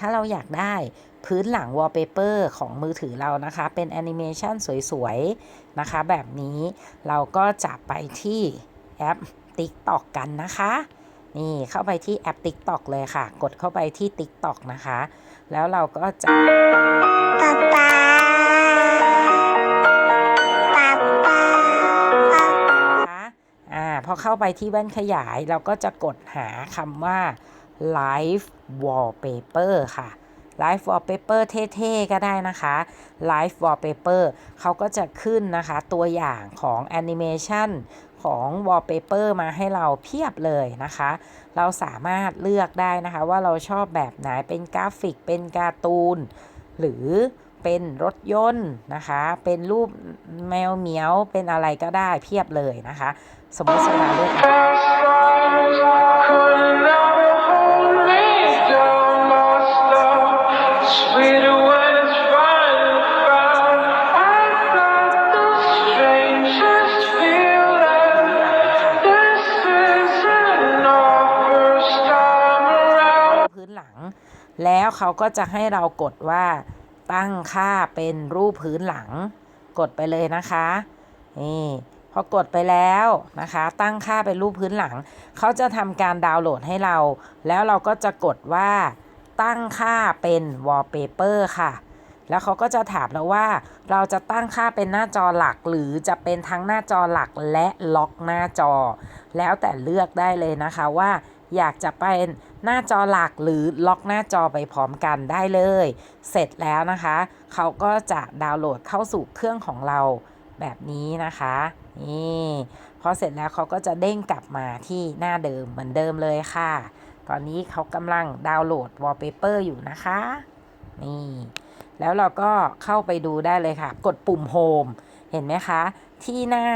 ถ้าเราอยากได้พื้นหลังวอลเปเปอร์ของมือถือเรานะคะ เป็นแอนิเมชันสวยๆ นะคะ แบบนี้เราก็จะไปที่แอป TikTok กันนะคะ นี่เข้าไปที่แอป TikTok เลยค่ะ กดเข้าไปที่ TikTok นะคะ แล้วเราก็จะป๊าป๊าป๊าป๊านะคะอ่าพอเข้าไปที่แว่นขยายเราก็จะกดหาคำว่า Live Wallpaper ค่ะ Live Wallpaper เท่ๆ ก็ได้นะคะ Live Wallpaper เขาก็จะขึ้นนะคะตัวอย่างของแอนิเมชันของ Wallpaper มาให้เราเพียบเลยนะคะ เราสามารถเลือกได้นะคะว่าเราชอบแบบไหนเป็นกราฟิกเป็นการ์ตูน หรือเป็นรถยนต์นะคะ เป็นรูปแมวเหมียวเป็นอะไรก็ได้เพียบเลยนะคะ สมมติสดาเลือก แล้วเขาก็จะให้เรากดว่าตั้งค่าเป็นรูปพื้นหลัง กดไปเลยนะคะนี่พอกดไปแล้วนะคะ ตั้งค่าเป็นรูปพื้นหลัง เขาจะทำการดาวน์โหลดให้เรา แล้วเราก็จะกดว่า ตั้งค่าเป็น wallpaper ค่ะ แล้วเขาก็จะถามเราว่าเราจะตั้งค่าเป็นหน้าจอหลัก หรือจะเป็นทั้งหน้าจอหลักและล็อกหน้าจอ แล้วแต่เลือกได้เลยนะคะว่า อยากจะเป็นหน้าจอหลักหรือล็อกหน้าจอไปพร้อมกันได้เลย เสร็จแล้วนะคะ เขาก็จะดาวน์โหลดเข้าสู่เครื่องของเราแบบนี้นะคะนี่พอเสร็จแล้วเขาก็จะเด้งกลับมาที่หน้าเดิมเหมือนเดิมเลยค่ะ ตอนนี้เขากำลังดาวน์โหลด wallpaper อยู่นะคะนี่แล้วเราก็เข้าไปดูได้เลยค่ะ กดปุ่ม Home เห็นไหมคะ ที่หน้า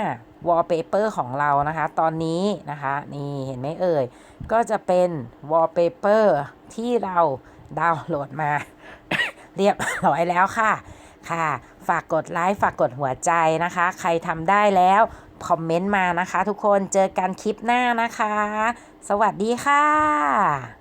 wallpaper ของเรานะคะ ตอนนี้นะคะ นี่เห็นไหมเอ่ย ก็จะเป็น wallpaper ที่เราดาวน์โหลดมา เรียบร้อยแล้วค่ะ ค่ะ ฝากกดไลค์ฝากกดหัวใจนะคะ ใครทำได้แล้ว คอมเมนต์มานะคะ ทุกคนเจอกันคลิปหน้านะคะ สวัสดีค่ะ